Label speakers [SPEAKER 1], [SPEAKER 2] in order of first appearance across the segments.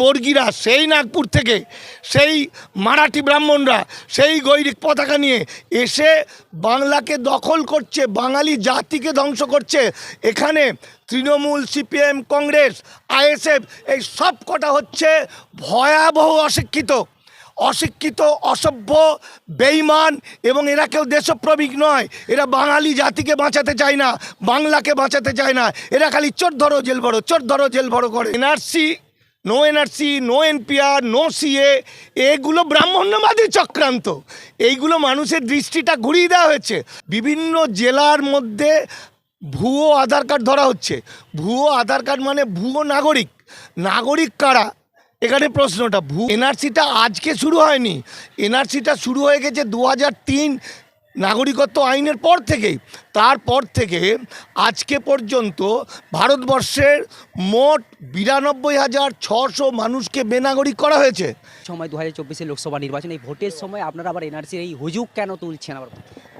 [SPEAKER 1] বর্গিরা, সেই নাগপুর থেকে, সেই মারাঠি ব্রাহ্মণরা, সেই গৈরিক পতাকা নিয়ে এসে বাংলাকে দখল করছে, বাঙালি জাতিকে ধ্বংস করছে। এখানে তৃণমূল, সিপিএম, কংগ্রেস, আইএসএফ, এই সব কটা হচ্ছে ভয়াবহ অশিক্ষিত। অশিক্ষিত, অসভ্য বেইমান এবং এরা কেউ দেশপ্রমিক নয়। এরা বাঙালি জাতিকে বাঁচাতে চায় না, বাংলাকে বাঁচাতে চায় না। এরা খালি চোর ধরো, জেল ভরো, চোর ধরো, জেল ভরো করে। NRC no NRC no NPR no CA এগুলো ব্রাহ্মণ্যবাদী চক্রান্ত। এইগুলো মানুষের দৃষ্টিটা ঘুরিয়ে দেওয়া হয়েছে। বিভিন্ন জেলার মধ্যে ভুয়ো আধার কার্ড ধরা হচ্ছে। ভুয়ো আধার কার্ড মানে ভুয়ো নাগরিক। নাগরিক কারা? এখানে প্রশ্নটা ভু এনআরসিটা আজকে শুরু হয়নি। এনআরসিটা শুরু হয়ে গেছে দু হাজার তিন নাগরিকত্ব আইনের পর থেকেই তারপর থেকে আজকে পর্যন্ত ভারতবর্ষের মোট বিরানব্বই হাজার ছশো মানুষকে বেনাগরিক করা হয়েছে।
[SPEAKER 2] সময় দু হাজার চব্বিশে লোকসভা নির্বাচন এই ভোটের সময় আপনারা আবার এনআরসির এই হুজুগ কেন তুলছেন আবার?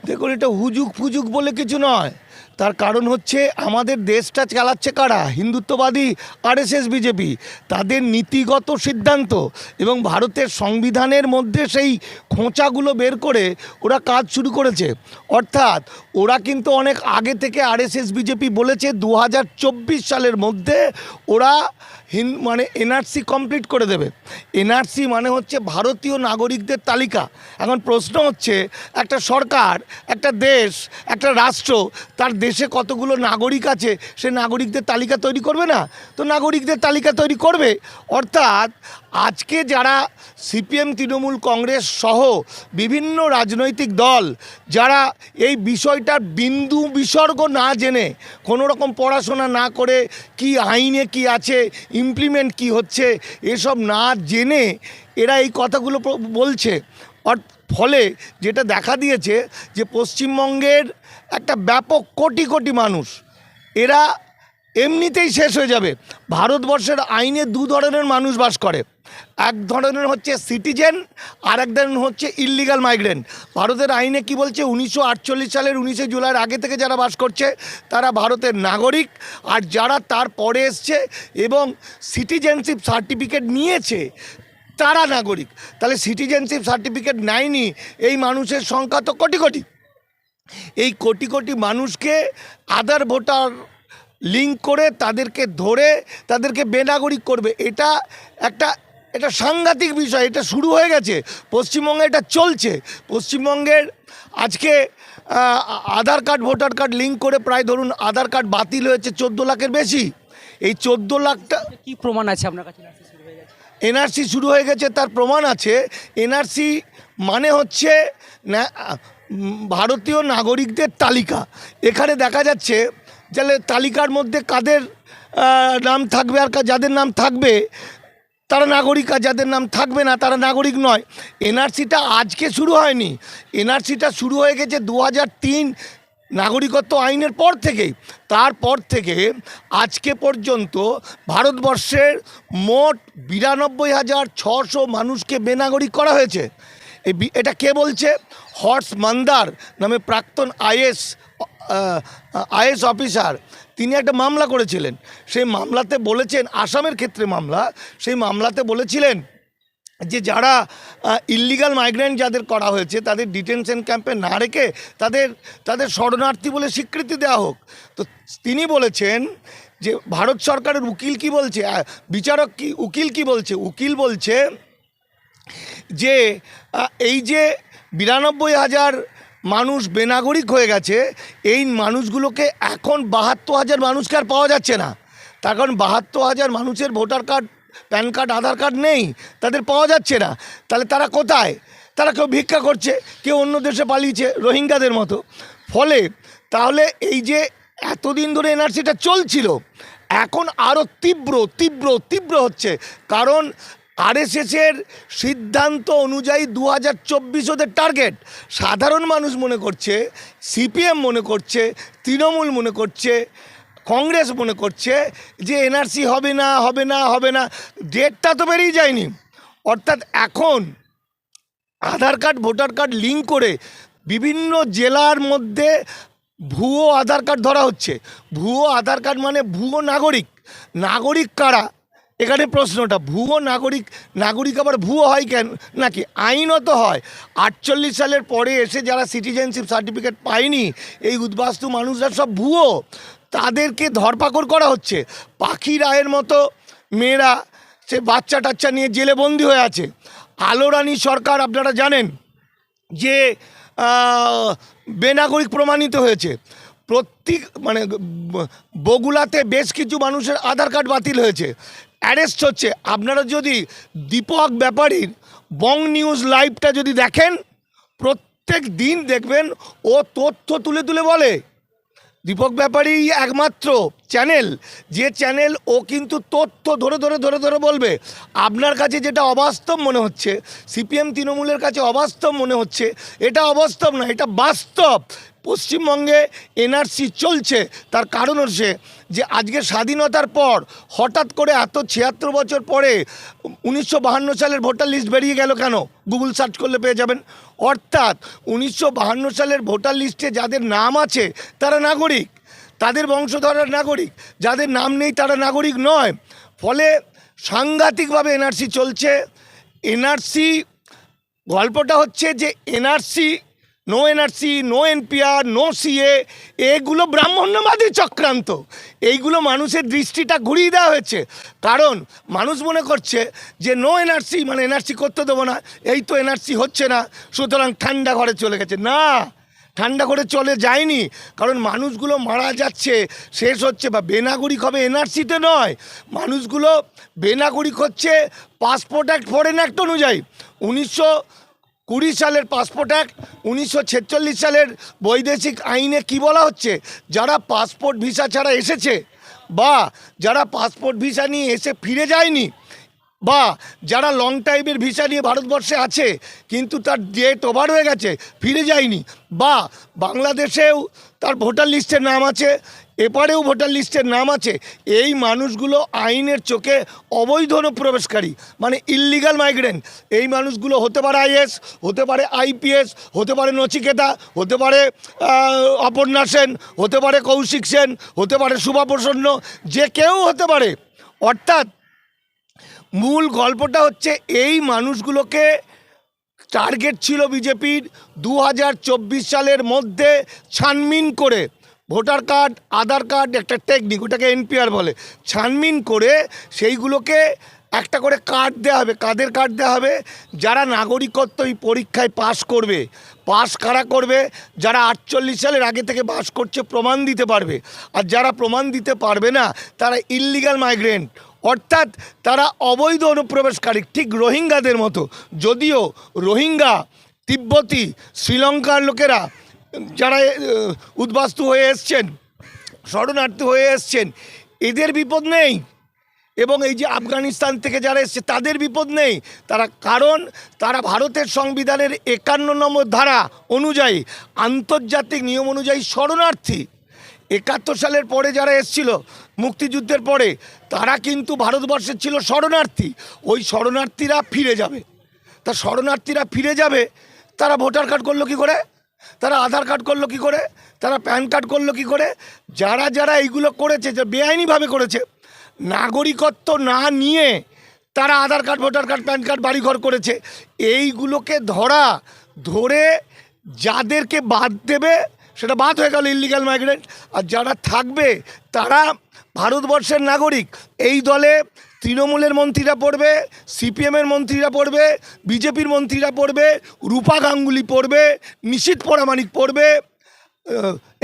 [SPEAKER 1] দেখুন এটা হুজুগ ফুজুক বলে কিছু নয়। তার কারণ হচ্ছে আমাদের দেশটা চালাচ্ছে কারা? হিন্দুত্ববাদী, আরএসএস, বিজেপি। তাদের নীতিগত সিদ্ধান্ত এবং ভারতের সংবিধানের মধ্যে সেই খোঁচাগুলো বের করে ওরা কাজ শুরু করেছে। অর্থাৎ ওরা কিন্তু অনেক আগে থেকে আরএসএস, বিজেপি বলেছে দু হাজার চব্বিশ সালের মধ্যে ওরা হিন মানে এনআরসি কমপ্লিট করে দেবে। এনআরসি মানে হচ্ছে ভারতীয় নাগরিকদের তালিকা। এখন প্রশ্ন হচ্ছে, একটা সরকার, একটা দেশ, একটা রাষ্ট্র, তার দেশে কতগুলো নাগরিক আছে, সে নাগরিকদের তালিকা তৈরি করবে না? তো নাগরিকদের তালিকা তৈরি করবে। অর্থাৎ আজকে যারা সিপিএম, তৃণমূল, কংগ্রেস সহ বিভিন্ন রাজনৈতিক দল, যারা এই বিষয়টার বিন্দু বিসর্গ না জেনে, কোনো রকম পড়াশোনা না করে কি আইনে কি আছে ইমপ্লিমেন্ট কি হচ্ছে, এসব না জেনে এরা এই কথাগুলো বলছে। ফলে যেটা দেখা দিয়েছে যে পশ্চিমবঙ্গের একটা ব্যাপক কোটি কোটি মানুষ, এরা এমনিতেই শেষ হয়ে যাবে। ভারতবর্ষের আইনে দু ধরনের মানুষ বাস করে। এক ধরনের হচ্ছে সিটিজেন, আর এক ধরনের হচ্ছে ইল্লিগাল মাইগ্রেন্ট। ভারতের আইনে কি বলছে? উনিশশো আটচল্লিশ সালের উনিশে জুলাইয়ের আগে থেকে যারা বাস করছে, তারা ভারতের নাগরিক, আর যারা তার পরে এসছে এবং সিটিজেনশিপ সার্টিফিকেট নিয়েছে তারা নাগরিক। তাহলে সিটিজেনশিপ সার্টিফিকেট নেয়নি, এই মানুষের সংখ্যা তো কোটি কোটি। এই কোটি কোটি মানুষকে আধার ভোটার লিঙ্ক করে তাদেরকে ধরে তাদেরকে বেনাগরিক করবে। এটা একটা, এটা সাংঘাতিক বিষয়, এটা শুরু হয়ে গেছে। পশ্চিমবঙ্গে এটা চলছে। পশ্চিমবঙ্গের আজকে Aadhaar card, voter card link করে প্রায় ধরুন আধার কার্ড বাতিল হয়েছে চোদ্দ লাখের বেশি। এই চোদ্দ লাখটা
[SPEAKER 2] কি প্রমাণ আছে আপনার কাছে NRC শুরু হয়ে গেছে?
[SPEAKER 1] এনআরসি শুরু হয়ে গেছে, তার প্রমাণ আছে। এনআরসি মানে হচ্ছে ভারতীয় নাগরিকদের তালিকা। এখানে দেখা যাচ্ছে তাহলে তালিকার মধ্যে কাদের নাম থাকবে আর যাদের নাম থাকবে, তারা নাগরিক আর যাদের নাম থাকবে না, তারা নাগরিক নয়। এনআরসিটা আজকে শুরু হয়নি। এনআরসিটা শুরু হয়ে গেছে দু তিন নাগরিকত্ব আইনের পর থেকেই তারপর থেকে আজকে পর্যন্ত ভারতবর্ষের মোট বিরানব্বই হাজার ছশো মানুষকে বেনাগরিক করা হয়েছে। এটা কে বলছে? হর্স মান্দার নামে প্রাক্তন আইএস আইএস অফিসার। তিনি একটা মামলা করেছিলেন। সেই মামলাতে বলেছেন, আসামের ক্ষেত্রে মামলা, সেই মামলাতে বলেছিলেন যে যারা ইল্লিগাল মাইগ্রেন্ট যাদের করা হয়েছে, তাদের ডিটেনশন ক্যাম্পে না রেখে তাদের তাদের শরণার্থী বলে স্বীকৃতি দেওয়া হোক। তো তিনি বলেছেন যে ভারত সরকারের উকিল কি বলছে? বিচারক কি, উকিল কি বলছে? উকিল বলছে যে এই যে বিরানব্বই হাজার মানুষ বেনাগরিক হয়ে গেছে, এই মানুষগুলোকে এখন বাহাত্তর হাজার মানুষকে আর পাওয়া যাচ্ছে না। তার কারণ বাহাত্তর হাজার মানুষের voter card PAN card, Aadhaar card নেই, তাদের পাওয়া যাচ্ছে না। তাহলে তারা কোথায়? তারা কেউ ভিক্ষা করছে, কেউ অন্য দেশে পালিয়েছে, রোহিঙ্গাদের মতো। ফলে তাহলে এই যে এতদিন ধরে এনআরসিটা চলছিল, এখন আরও তীব্র তীব্র তীব্র হচ্ছে। কারণ আরএসএসের সিদ্ধান্ত অনুযায়ী দু হাজার চব্বিশ ওদের টার্গেট সাধারণ মানুষ মনে করছে, সিপিএম মনে করছে, তৃণমূল মনে করছে কংগ্রেস মনে করছে যে এনআরসি হবে না হবে না হবে না। ডেটটা তো বেরিয়ে যায়নি। অর্থাৎ এখন Aadhaar card, voter card link করে বিভিন্ন জেলার মধ্যে ভুয়ো আধার কার্ড ধরা হচ্ছে। ভুয়ো আধার কার্ড মানে ভুয়ো নাগরিক। নাগরিক কারা? এখানে প্রশ্নটা, ভুয়ো নাগরিক নাগরিক আবার ভুয়ো হয় কেন? নাকি আইনত হয়? আটচল্লিশ সালের পরে এসে যারা সিটিজেনশিপ সার্টিফিকেট পায়নি, এই উদ্বাস্তু মানুষরা সব ভুয়ো। তাদেরকে ধরপাকড় করা হচ্ছে। পাখি রায়ের মতো মেয়েরা, সে বাচ্চা টাচ্চা নিয়ে জেলে বন্দি হয়ে আছে। আলোরানি সরকার, আপনারা জানেন যে বেনাগরিক প্রমাণিত হয়েছে। প্রত্যেক মানে বগুলাতে বেশ কিছু মানুষের আধার কার্ড বাতিল হয়েছে। অ্যারেস্ট হচ্ছে। আপনারা যদি দীপক ব্যাপারীর বং নিউজ লাইভটা যদি দেখেন, প্রত্যেক দিন দেখবেন, ও তথ্য তুলে তুলে বলে। দীপক ব্যাপারী একমাত্র চ্যানেল। যে চ্যানেল ও কিন্তু তথ্য ধরে ধরে ধরে ধরে বলবে। আপনার কাছে যেটা অবাস্তব মনে হচ্ছে, সিপিএম তৃণমূলের কাছে অবাস্তব মনে হচ্ছে, এটা অবাস্তব না, এটা বাস্তব। পশ্চিমবঙ্গে এনআরসি চলছে, তার কারণ হচ্ছে যে আজকে স্বাধীনতার পর হঠাৎ করে এত ছিয়াত্তর বছর পরে উনিশশো সালের ভোটার লিস্ট বেরিয়ে গেল কেন? গুগল সার্চ করলে পেয়ে যাবেন। অর্থাৎ উনিশশো সালের ভোটার লিস্টে যাদের নাম আছে, তারা নাগরিক। তাদের বংশধরের নাগরিক। যাদের নাম নেই, তারা নাগরিক নয়। ফলে সাংঘাতিকভাবে এনআরসি চলছে। এনআরসি, গল্পটা হচ্ছে যে NRC no NRC, no NPR, no CA, এগুলো ব্রাহ্মণ্যবাদী চক্রান্ত। এইগুলো মানুষের দৃষ্টিটা ঘুরিয়ে দেওয়া হয়েছে। কারণ মানুষ মনে করছে যে নো এনআরসি মানে এনআরসি করতে দেবো না, এই তো এনআরসি হচ্ছে না, সুতরাং ঠান্ডা ঘরে চলে গেছে। না, ঠান্ডা করে চলে যায়নি, কারণ মানুষগুলো মারা যাচ্ছে, শেষ হচ্ছে বা বেনাগরিক হবে এনআরসিতে নয়। মানুষগুলো বেনাগরিক হচ্ছে, পাসপোর্ট অ্যাক্ট ফরেন অ্যাক্ট অনুযায়ী। উনিশশো কুড়ি সালের পাসপোর্ট অ্যাক্ট, উনিশশো ছেচল্লিশ সালের বৈদেশিক আইনে কি বলা হচ্ছে? যারা পাসপোর্ট ভিসা ছাড়া এসেছে বা যারা পাসপোর্ট ভিসা নিয়ে এসে ফিরে যায়নি বা যারা লং টাইমের ভিসা নিয়ে ভারতবর্ষে আছে, কিন্তু তার ডেট ওভার হয়ে গেছে, ফিরে যায়নি বা বাংলাদেশেও তার ভোটার লিস্টের নাম আছে এপারেও ভোটার লিস্টের নাম আছে। এই মানুষগুলো আইনের চোখে অবৈধ অনুপ্রবেশকারী মানে ইল্লিগাল মাইগ্রেন্ট এই মানুষগুলো হতে পারে আইএস হতে পারে আইপিএস হতে পারে নচিকেতা, হতে পারে অপর্ণা সেন, হতে পারে কৌশিক সেন, হতে পারে শুভা প্রসন্ন, যে কেউ হতে পারে। অর্থাৎ মূল গল্পটা হচ্ছে এই মানুষগুলোকে টার্গেট ছিল বিজেপির দু হাজার চব্বিশ সালের মধ্যে ছানমিন করে। ভোটার কার্ড, আধার কার্ড, একটা টেকনিক ওটাকে এনপিআর বলে। ছানমিন করে সেইগুলোকে একটা করে কার্ড দেওয়া হবে, কাদের কার্ড দেওয়া হবে? যারা নাগরিকত্ব এই পরীক্ষায় পাশ করবে পাস কারা করবে? যারা আটচল্লিশ সালের আগে থেকে বাস করছে, প্রমাণ দিতে পারবে। আর যারা প্রমাণ দিতে পারবে না, তারা ইল্লিগাল মাইগ্রেন্ট অর্থাৎ তারা অবৈধ অনুপ্রবেশকারী, ঠিক রোহিঙ্গাদের মতো। যদিও রোহিঙ্গা, তিব্বতী, শ্রীলঙ্কার লোকেরা যারা উদ্বাস্তু হয়ে এসছেন, শরণার্থী হয়ে এসছেন, এদের বিপদ নেই। এবং এই যে আফগানিস্তান থেকে যারা এসছে, তাদের বিপদ নেই। তারা, কারণ তারা ভারতের সংবিধানের একান্ন নম্বর ধারা অনুযায়ী, আন্তর্জাতিক নিয়ম অনুযায়ী শরণার্থী। একাত্তর সালের পরে যারা এসছিল, মুক্তিযুদ্ধের পরে, তারা কিন্তু ভারতবর্ষের ছিল শরণার্থী। ওই শরণার্থীরা ফিরে যাবে। তা শরণার্থীরা ফিরে যাবে, তারা ভোটার কার্ড করল কি করে? তারা আধার কার্ড করল কি করে? তারা প্যান কার্ড করল কি করে? যারা যারা এইগুলো করেছে, যে বেআইনিভাবে করেছে, নাগরিকত্ব না নিয়ে তারা Aadhaar card, voter card, PAN card, বাড়িঘর করেছে, এইগুলোকে ধরা, ধরে যাদেরকে বাদ দেবে, সেটা বাদ হয়ে গেল ইলিগাল মাইগ্রেন্ট আর যারা থাকবে, তারা ভারতবর্ষের নাগরিক, এই দলে তৃণমূলের মন্ত্রীরা পড়বে, সিপিএমের মন্ত্রীরা পড়বে, বিজেপির মন্ত্রীরা পড়বে, রূপা গাঙ্গুলি পড়বে, নিশীত পরামানিক পড়বে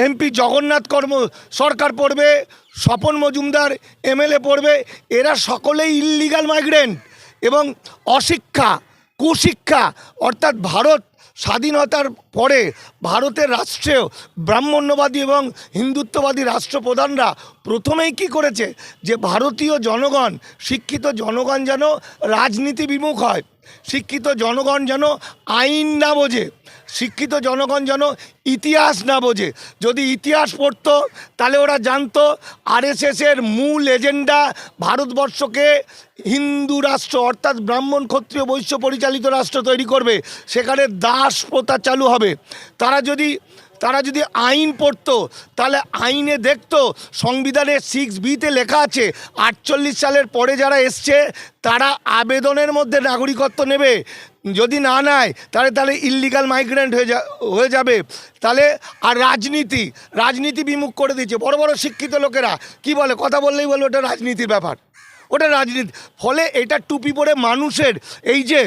[SPEAKER 1] এমপি জগন্নাথ কর্ম, সরকার পড়বে, স্বপন মজুমদার, এমএলএ পড়বে, এরা সকলেই ইল্লিগাল মাইগ্রেন্ট এবং অশিক্ষা। কুশিক্ষা, অর্থাৎ ভারত স্বাধীনতার পরে ভারতের রাষ্ট্রেও ব্রাহ্মণ্যবাদী এবং হিন্দুত্ববাদী রাষ্ট্রপ্রধানরা প্রথমেই কি করেছে? যে ভারতীয় জনগণ, শিক্ষিত জনগণ যেন রাজনীতি বিমুখ হয়, শিক্ষিত জনগণ যেন আইন না বোঝে। শিক্ষিত জনগণ যেন ইতিহাস না বোঝে। যদি ইতিহাস পড়তো, তাহলে ওরা জানতো আরএসএসের মূল এজেন্ডা ভারতবর্ষকে হিন্দু রাষ্ট্র, অর্থাৎ ব্রাহ্মণ ক্ষত্রিয় বৈশ্য পরিচালিত রাষ্ট্র তৈরি করবে। সেখানে দাস প্রথা চালু হবে। তারা যদি তারা যদি আইন পড়তো, তাহলে আইনে দেখতো, সংবিধানের সিক্স বিতে লেখা আছে, আটচল্লিশ সালের পরে যারা এসছে, তারা আবেদনের মধ্যে নাগরিকত্ব নেবে। যদি না নেয়, তাহলে তাহলে ইল্লিগাল মাইগ্রেন্ট হয়ে যা হয়ে যাবে। তাহলে আর রাজনীতি রাজনীতি বিমুখ করে দিচ্ছে। বড় বড় শিক্ষিত লোকেরা, কি বলে? কথা বললেই বলবে, ওটা রাজনীতির ব্যাপার। ওটা রাজনীতি ফলে এটা টুপি পরে মানুষের এই যে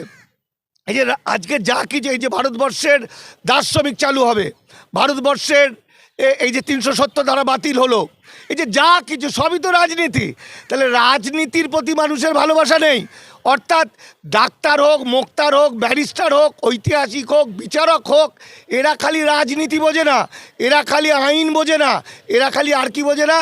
[SPEAKER 1] এই যে আজকে যা কিছু, এই যে ভারতবর্ষের দাস শ্রমিক চালু হবে। ভারতবর্ষের এই যে তিনশো সত্তর দ্বারা বাতিল হলো। এই যে যা কিছু, সবই তো রাজনীতি। তাহলে রাজনীতির প্রতি মানুষের ভালোবাসা নেই। অর্থাৎ ডাক্তার হোক, মোক্তার হোক, ব্যারিস্টার হোক, ঐতিহাসিক হোক, বিচারক হোক, এরা খালি রাজনীতি বোঝে না, এরা খালি আইন বোঝে না, এরা খালি আর কি বোঝে না,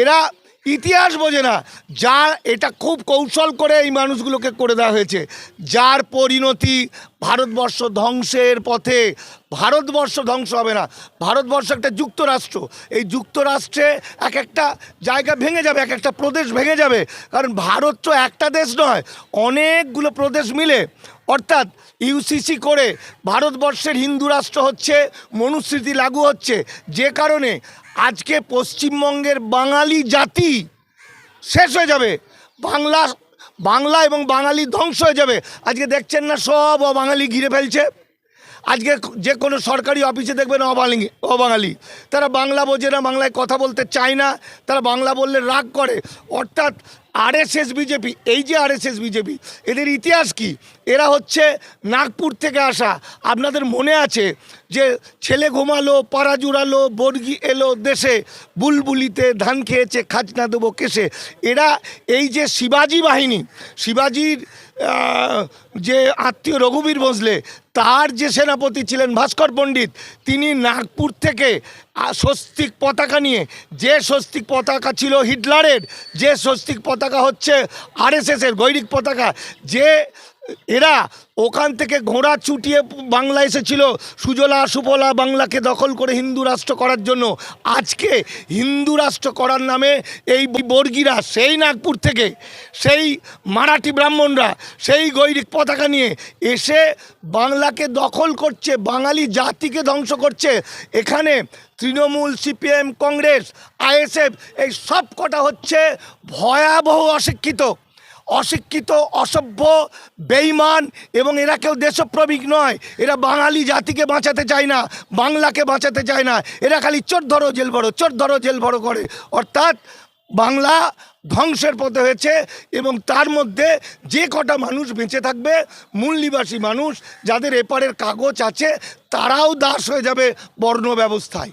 [SPEAKER 1] এরা ইতিহাস বোঝে না। যার এটা খুব কৌশল করে এই মানুষগুলোকে করে দেওয়া হয়েছে। যার পরিণতি ভারতবর্ষ ধ্বংসের পথে, ভারতবর্ষ ধ্বংস হবে না। ভারতবর্ষ একটা যুক্তরাষ্ট্র। এই যুক্তরাষ্ট্রে এক একটা জায়গা ভেঙে যাবে, এক একটা প্রদেশ ভেঙে যাবে। কারণ ভারত তো একটা দেশ নয়, অনেকগুলো প্রদেশ মিলে অর্থাৎ ইউসিসি করে ভারতবর্ষের হিন্দু রাষ্ট্র হচ্ছে, মনুস্মৃতি লাগু হচ্ছে। যে কারণে আজকে পশ্চিমবঙ্গের বাঙালি জাতি শেষ হয়ে যাবে। বাংলা বাংলা এবং বাঙালি ধ্বংস হয়ে যাবে। আজকে দেখছেন না সব অবাঙালি ঘিরে ফেলছে। আজকে যে কোনো সরকারি অফিসে দেখবেন অবাঙালি অবাঙালি। তারা বাংলা বোঝে না, বাংলায় কথা বলতে চায় না। তারা বাংলা বললে রাগ করে। অর্থাৎ আরএসএস বিজেপি, এই যে আরএসএস বিজেপি, এদের ইতিহাস কি? এরা হচ্ছে নাগপুর থেকে আসা। আপনাদের মনে আছে যে ছেলে ঘুমালো, পাড়া জুড়ালো, বর্গি এলো দেশে, বুলবুলিতে ধান খেয়েছে, খাজনা দেবো কেসে এরা এই যে শিবাজি বাহিনী, শিবাজির যে আত্মীয় রঘুবীর ভোসলে, তার যে সেনাপতি ছিলেন ভাস্কর পণ্ডিত, তিনি নাগপুর থেকে স্বস্তিক পতাকা নিয়ে। যে স্বস্তিক পতাকা ছিল হিটলারের, যে স্বস্তিক পতাকা হচ্ছে আরএসএসের, গৈরিক পতাকা, যে এরা ওখান থেকে ঘোড়া চুটিয়ে বাংলা এসেছিল, সুজলা, সুফলা বাংলাকে দখল করে হিন্দু রাষ্ট্র করার জন্য। আজকে হিন্দু রাষ্ট্র করার নামে এই বর্গীরা, সেই নাগপুর থেকে, সেই মারাঠি ব্রাহ্মণরা, সেই গৈরিক পতাকা নিয়ে এসে বাংলাকে দখল করছে, বাঙালি জাতিকে ধ্বংস করছে। এখানে তৃণমূল, সিপিএম, কংগ্রেস, আইএসএফ, এই সব কটা হচ্ছে ভয়াবহ অশিক্ষিত। অশিক্ষিত, অসভ্য বেইমান এবং এরা কেউ দেশপ্রমিক নয়। এরা বাঙালি জাতিকে বাঁচাতে চায় না, বাংলাকে বাঁচাতে চায় না। এরা খালি চোর ধরো, জেল বড়ো চোর ধরো, জেল বড়ো করে। অর্থাৎ বাংলা ধ্বংসের পথে হয়েছে এবং তার মধ্যে যে কটা মানুষ বেঁচে থাকবে মূল নিবাসী মানুষ, যাদের এপারের কাগজ আছে, তারাও দাস হয়ে যাবে বর্ণ ব্যবস্থায়।